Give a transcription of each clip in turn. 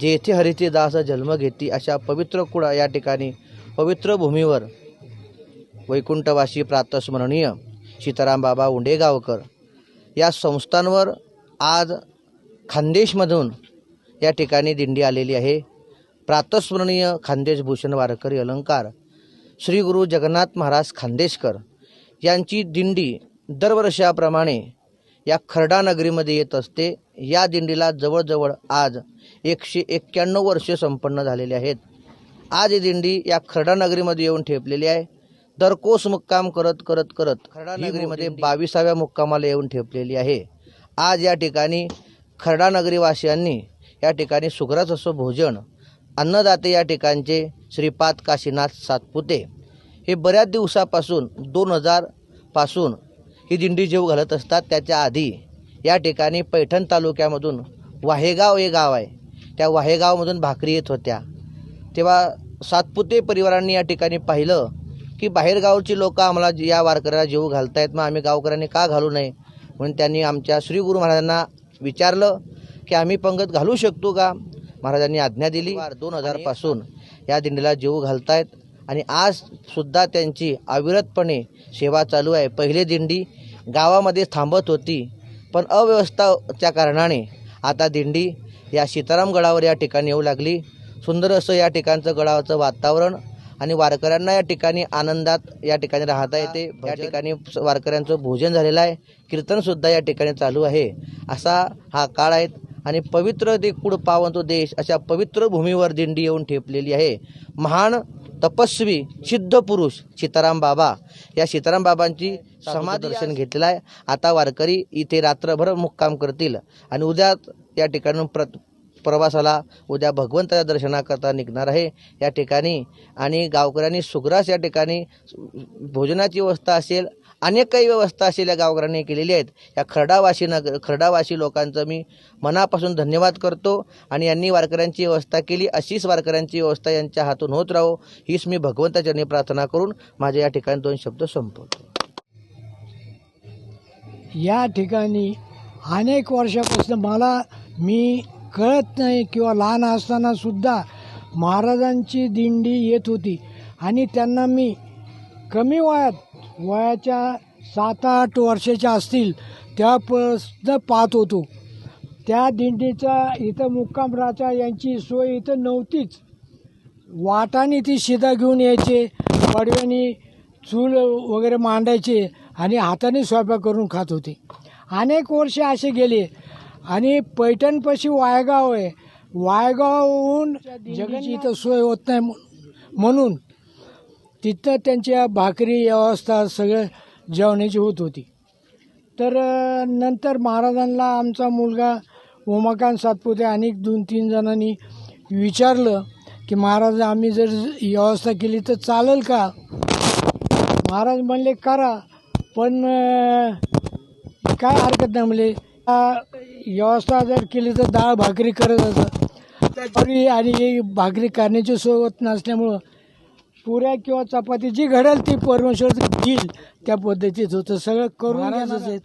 जेथे हरितेदास जन्म घेती अशा पवित्र कुळा या ठिकाणी पवित्र भूमीवर वैकुंठवासी प्रातस्मरणीय सीताराम बाबा उंडेगावकर या संस्थांवर आज खानदेशमधून या ठिकाणी दिंडी आलेली आहे. प्रातस्मरणीय खानदेश भूषण वारकरी अलंकार श्री गुरु जगन्नाथ महाराज खानदेशकर यांची दिंडी दरवर्षाप्रमाणे या खर्डा नगरीमध्ये येत असते. या दिंडीला जवळजवळ आज एकशे एक्क्याण्णव वर्षे संपन्न झालेली आहेत. आज ही दिंडी या खर्डा नगरीमध्ये येऊन ठेपलेली आहे. दरकोस मुक्काम करत करत करत खर्डा नगरीमध्ये बावीसाव्या मुक्कामाला येऊन ठेपलेली आहे. आज या ठिकाणी खर्डा नगरीवासियांनी या ठिकाणी सुग्रास असं भोजन अन्नदाते या ठिकाणचे श्रीपाद काशीनाथ सातपुते. हे बऱ्याच दिवसापासून दोन हजारपासून ही दिंडी जेव घालत असतात त्याच्या आधी या ठिकाणी पैठण तालुक्यामधून वाहेगाव हे गाव आहे. त्या वाहेगावमधून भाकरी येत होत्या. तेव्हा सातपुते परिवारांनी या ठिकाणी पाहिलं की बाहेरगावची लोकं आम्हाला या वारकऱ्याला जेव घालतायत मग आम्ही गावकऱ्यांनी का घालू नये? म्हणून त्यांनी आमच्या श्री गुरु महाराजांना विचारलं की आम्ही पंगत घालू शकतो का? महाराजांनी आज्ञा दिली. दोन हजारपासून या दिंडीला जेव घालतायत. आणि आज सुद्धा त्यांची अविरतपणे सेवा चालू आहे. पहिली दिंडी गावामध्ये थांबत होती पण अव्यवस्थाच्या कारणाने आता दिंडी या सीताराम गडावर या ठिकाणी येऊ लागली. सुंदर असं या ठिकाणचं गडावरचं वातावरण आणि वारकऱ्यांना या ठिकाणी आनंदात या ठिकाणी राहता येते. या ठिकाणी वारकऱ्यांचं भोजन झालेलं आहे. कीर्तनसुद्धा या ठिकाणी चालू आहे. असा हा काळ आहे आणि पवित्र ते कुड पावन तो देश अशा पवित्र भूमीवर दिंडी येऊन ठेपलेली आहे. महान तपस्वी सिद्ध पुरुष सीताराम बाबा. या सीताराम बाबांची समाधी दर्शन घेतलेलं आहे. आता वारकरी इथे रात्रभर मुक्काम करतील. आणि उद्या या ठिकाणी प्र प्रवासाला उद्या भगवंताच्या दर्शनाकरता निघणार आहे. या ठिकाणी आणि गावकऱ्यांनी सुग्रास या ठिकाणी भोजनाची व्यवस्था असेल अनेक काही व्यवस्था असेल या गावकऱ्यांनी केलेली आहेत. या खरडावासी नगर खरडावासी लोकांचं मी मनापासून धन्यवाद करतो आणि यांनी वारकऱ्यांची व्यवस्था केली. अशीच वारकऱ्यांची व्यवस्था यांच्या हातून होत राहो हीच मी भगवंताचरणी प्रार्थना करून माझ्या या ठिकाणी दोन शब्द संपवतो. या ठिकाणी अनेक वर्षापासून मला मी कळत नाही किंवा लहान असताना सुद्धा महाराजांची दिंडी येत होती. आणि त्यांना मी कमी वयात वयाच्या सात आठ वर्षाच्या असतील त्यापासून पाहत होतो. त्या दिंडीचा इथं मुक्काम राजा यांची सोय इथं नव्हतीच. वाटाने ती शिदा घेऊन यायचे पडव्यानी चूल वगैरे मांडायचे आणि हाताने स्वयंपाक करून खात होते. अनेक वर्षे असे गेले. आणि पैठणपाशी वायगाव आहे. वायगावहून जगाची इथं सोय होत नाही म्हणून- तिथं त्यांच्या भाकरी व्यवस्था सगळं जेवणाची होत होती. तर नंतर महाराजांना आमचा मुलगा उमाकांत सातपुते आणि दोन तीन जणांनी विचारलं की महाराज आम्ही जर व्यवस्था केली तर चालेल का? महाराज म्हणले करा पण काय हरकत नाही. म्हणले व्यवस्था जर केली तर डाळ भाकरी करत असं तरी आणि भाकरी करण्याची सोय होत नसल्यामुळं पुऱ्या किंवा चपाती जी घडेल ती परमेश्वर देईल त्या पद्धतीत होतं. सगळं करून आहेत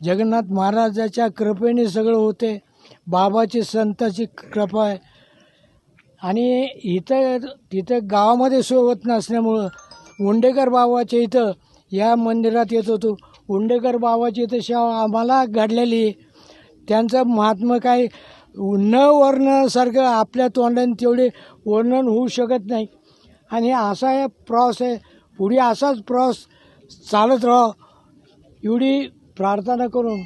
जगन्नाथ महाराजाच्या कृपेने सगळं होते. बाबाची संताची कृपा आहे. आणि इथं तिथं गावामध्ये सोय होत नसल्यामुळं उंडेकर बाबाच्या इथं या मंदिरात येत होतो. उंडेकर बाबाची इथं सेवा आम्हाला घडलेली आहे. त्यांचं महात्मा काय न वर्णनासारखं आपल्या तोंडाने तेवढे वर्णन होऊ शकत नाही. आणि असा हे प्रवास आहे पुढे असाच प्रवास चालत राहा एवढी प्रार्थना करून.